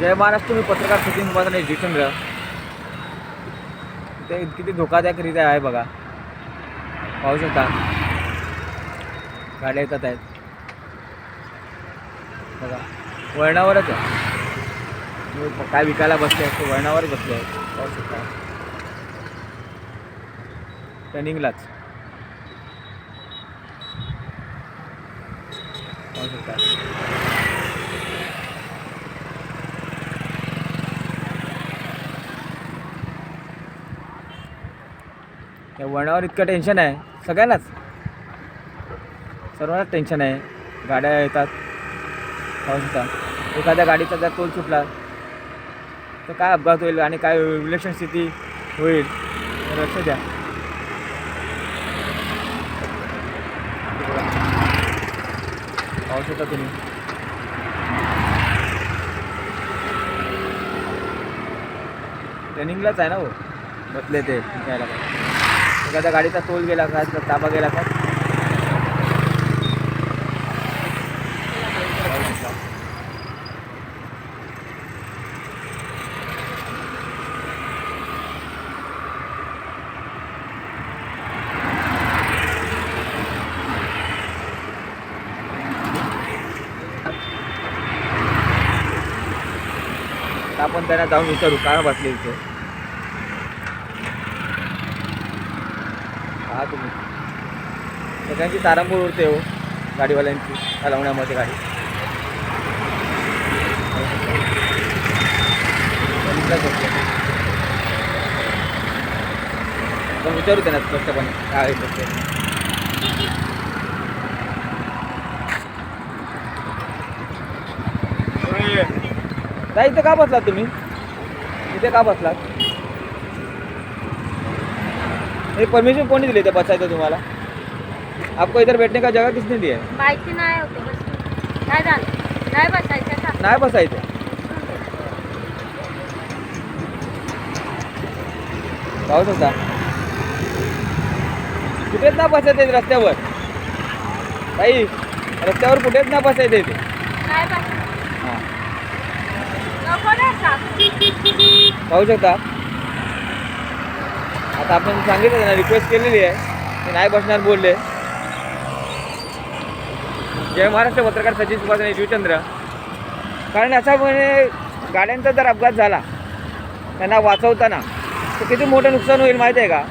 जय महाराष्ट्र मी पत्रकार सचिन उपाध्याय जितेंद्र ते किती धोकादायकरीत्या आहे बघा. पाहू शकता. गाड्या येतात आहेत. बघा. वळणावरच आहे. मी काय विकायला बसले आहेत ते वळणावरच बसले आहेत. पाहू शकता. टर्निंगलाच. पाहू शकता. या वळणावर इतकं टेन्शन आहे. सगळ्यांनाच. सर्वांनाच टेन्शन आहे. गाड्या येतात. पाहू एखाद्या गाडीचा जर तोल सुटला तर काय अपघात होईल आणि काय रिलेशन स्थिती होईल? लक्ष द्या. पाऊस होता तुम्ही ट्रेनिंगलाच आहे ना हो. बसले ते घ्यायला एखादा गाडीचा तोल गेला का ताबा गेला का? आपण त्यांना जाऊन विचारू का बसले इथे? हा तुम्ही. सगळ्यांची तारांबूळ उडते हो गाडीवाल्यांची चालवण्यामध्ये गाडी. आपण विचारू त्यांना स्पष्टपणे काय आहे इथे का बसलात तुम्ही? इथे का बसलात? हे परमिशन कोणी दिली इथे बसायचं तुम्हाला? आपको इधर बैठने का जगह किसने दिया? है माहिती नाही होते बस काय झालं नाही बसायचं का? नाही बसायचं. पाहू शकता. कुठेच ना बसायचं रस्त्यावर. ताई रस्त्यावर कुठेच ना बसायचं इथे. नाही बसायचं. हां. नको. पाहू शकता. आता आपण सांगितलं त्यांना रिक्वेस्ट केलेली आहे. ते नाही बसणार बोलले. जय महाराष्ट्र पत्रकार सचिन सुभाष शिवचंद्र. कारण असा म्हणजे गाड्यांचा जर अपघात झाला त्यांना वाचवताना तर किती मोठं नुकसान होईल माहिती आहे का?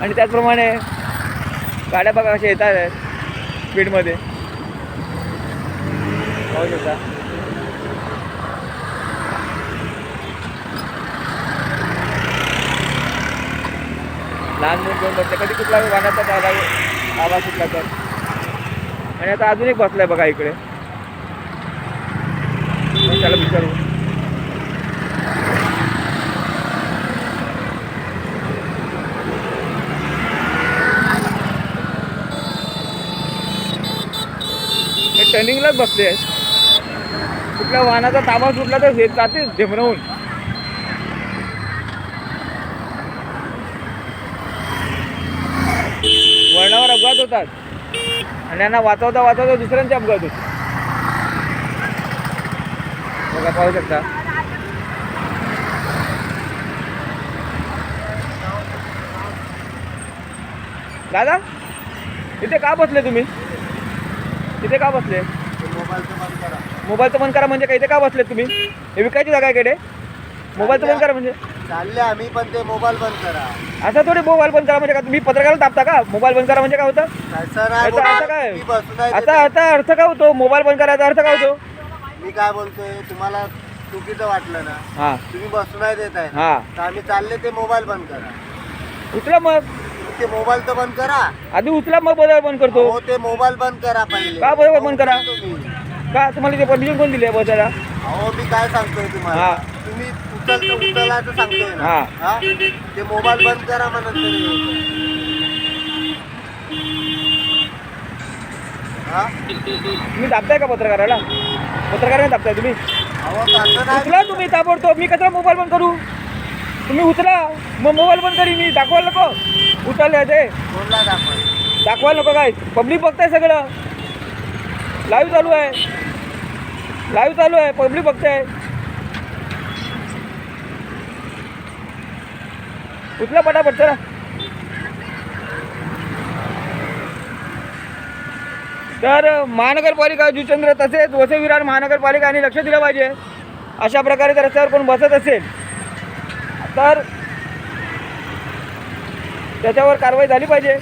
आणि त्याचप्रमाणे गाड्या बघा कशा येतात स्पीडमध्ये पाहू लहान मूल घेऊन बसले. कधी कुठला वाहनाचा त्याला आवाज सुटला तर. आणि आता अजून एक बसलाय बघा इकडे. त्याला विचारू. टर्निंगलाच बसले. आहेत कुठल्या वाहनाचा ताबा सुटला तर हे जाते झेमरवून वळणावर अपघात होतात. आणि यांना वाचवता वाचवता दुसऱ्यांचे अपघात होते बघा पाहू शकता. दादा इथे का बसले तुम्ही? इथे का बसले? मोबाईलचं बंद करा. म्हणजे का इथे का बसले तुम्ही? हे विकायची जागा आहे इकडे? मोबाईलचं बंद करा म्हणजे. चालले आम्ही पण ते मोबाईल बंद करा. असं थोडी मोबाईल बंद करा म्हणजे का तुम्ही पत्रकाराला तापता का? मोबाईल बंद करा म्हणजे काय होतं? तसं नाही याचा अर्थ बोलत. काय? मी बसून आहे आता तिथे. आता अर्थ काय होतो? मोबाईल बंद करायचा अर्थ काय होतो? मी काय बोलतोय? तुम्हाला चुकीचं वाटलं ना? हां. तुम्ही बसून आहे देत आहे. हां. तर आम्ही चालले ते मोबाईल बंद करा. उचला मग. तुम्ही ते मोबाईल तर बंद करा. आधी उचला मग बरोबर बंद करतो. हो ते मोबाईल बंद करा पहिले. का बरोबर बंद करा? तुम्ही. का तुम्हाला ते परमिशन कोण दिली आहे बसायला अहो मी काय सांगतोय तुम्हाला? हा. तुम्ही उचल उचलायचं सांगतोय ना. हा. हा? ते मोबाईल बंद करा म्हणत हा? तुम्ही दाबताय का पत्रकाराला? पत्रकाराने दाबताय तुम्ही? अहो तसं नाही. उचला तुम्ही ताबडतोब. मी कसा मोबाईल बंद करू? तुम्ही उचला. मग मोबाईल बंद करी. मी दाखवायला नको. उचलले ते दाखवायचं? दाखवायला नको काय? पब्लिक बघताय सगळं. लाईव्ह चालू आहे. लाईव्ह चालू आहे. पब्लिक बघताय. उचला पटापट चला. तर महानगरपालिका जुचंद्र तसेच वसे विरार महानगरपालिकाने लक्ष दिलं पाहिजे. अशा प्रकारे जर रस्त्यावर कोण बसत असेल तर त्याच्यावर कारवाई झाली पाहिजे.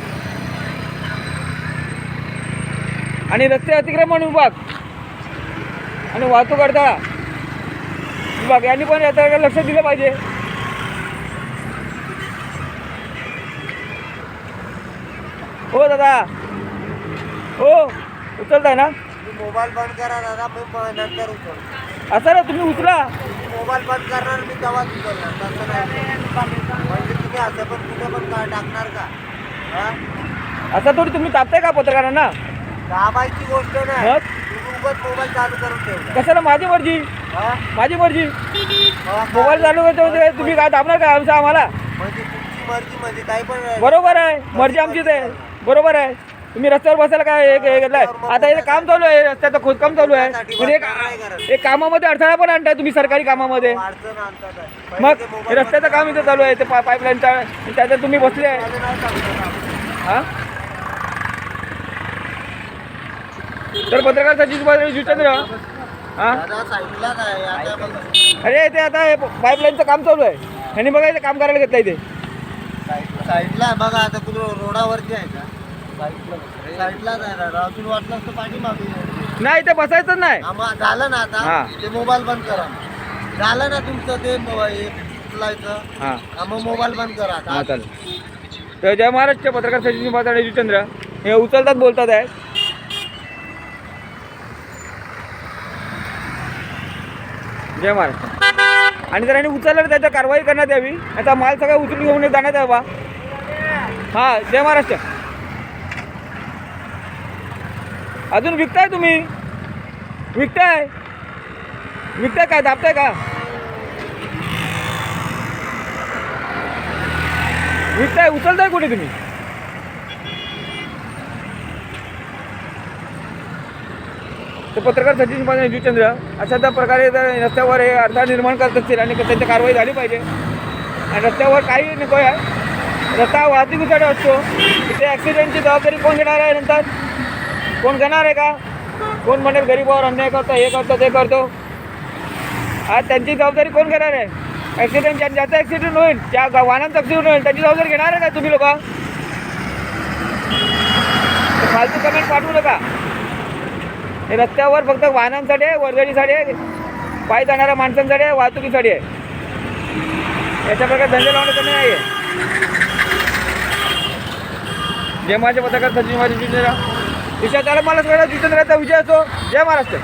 आणि रस्ते अतिक्रमण विभाग आणि वाहतूक अडथळा विभाग यांनी पण याच्याकडे लक्ष दिलं पाहिजे. हो दादा. हो उचलताय ना? मोबाईल बंद करा दादा. मी नंतर उचल असं ना तुम्ही उचला. मोबाईल बंद करणार मी तेव्हाच उचलणार. तसं नाही. म्हणजे तुम्ही असं पण कुठे पण काय टाकणार का? हा? असं थोडी तुम्ही तापताय का पत्रकारांना? दाबायची गोष्ट नाही. मग? तुम्ही उगाच मोबाईल चालू करून ठेवला. कशाला? माझी मर्जी. हा? माझी मर्जी. हा, मोबाईल चालू करतो म्हणजे तुम्ही काय दाबणार का आमचं आम्हाला? म्हणजे तुमची मर्जी म्हणजे काही पण बरोबर आहे. मर्जी आमचीच आहे. बरोबर आहे. तुम्ही रस्त्यावर बसायला काय हे घेतलंय आता हे काम चालू आहे रस्त्याचं खोदकाम चालू आहे. म्हणजे एक एक कामामध्ये अडथळा पण आणताय तुम्ही सरकारी कामामध्ये. अडचण आणतात आहे. पहिले मग हे रस्त्याचं काम इथं चालू आहे ते पा पाईपलाईनचा त्याच्यात तुम्ही बसले आहे. हा? तर पत्रकार सचिन पाटील जुचंद्र हा? दादा साईडला काय आता बघ अरे ते आता हे पाईपलाईनचं काम चालू आहे. ह्यांनी बघायचं काम करायला घेतलं इथे साईडला आहे. बघा आता कुठं रोडावरती आहे का? वाटलं असतं पाणी मागे. नाही इथे बसायचं नाही. आम्हा झालं ना हा. आता ते मोबाईल बंद करा. झालं ना तुमचं ते मो- हे उचलायचं हां. हा, मग मोबाईल बंद करा आता. हां चालेल. तर जय महाराष्ट्र पत्रकार सचिन पाताडे जुचंद्र हे उचलतात बोलतात आहे. जय महाराष्ट्र. आणि जर यांनी उचललं तर त्याच्या कारवाई करण्यात यावी. याचा माल सगळा उचलून घेऊन जाण्यात यावा. हां जय महाराष्ट्र. अजून विकताय तुम्ही? विकताय? विकताय काय दाबताय का? विकताय उचलताय कुठे तुम्ही? ते पत्रकार सचिन पाटील जीवचंद्र अशा त्या प्रकारे रस्त्यावर हे अडथळा निर्माण करत असतील आणि त्यांची कारवाई झाली पाहिजे. आणि रस्त्यावर काही नको आहे. रस्ता वाहतुकीसाठी असतो? तिथे ॲक्सिडेंटची जबाबदारी कोण घेणार आहे नंतर? कोण घेणार आहे का? कोण म्हणेल गरीबावर अन्याय करतो हे करतो ते करतो? आज त्यांची जबाबदारी कोण घेणार आहे? ॲक्सिडेंट ज्या ज्याचा ॲक्सिडेंट होईल ज्या वाहनांचा ॲक्सिडेंट होईल त्याची जबाबदारी घेणार आहे का तुम्ही लोक? फालतू कमेंट पाठवू नका. हे रस्त्यावर फक्त वाहनांसाठी आहे वर्गणीसाठी आहे पायी जाणाऱ्या माणसांसाठी आहे वाहतुकीसाठी आहे. याच्या प्रकारे धंदे लावण्याचं नाही आहे जय माझ्या पत्रकार सचिन माझे जितेंद्र विषय त्याला मला सगळ्या जितेंद्राचा विजय असो जय महाराष्ट्र.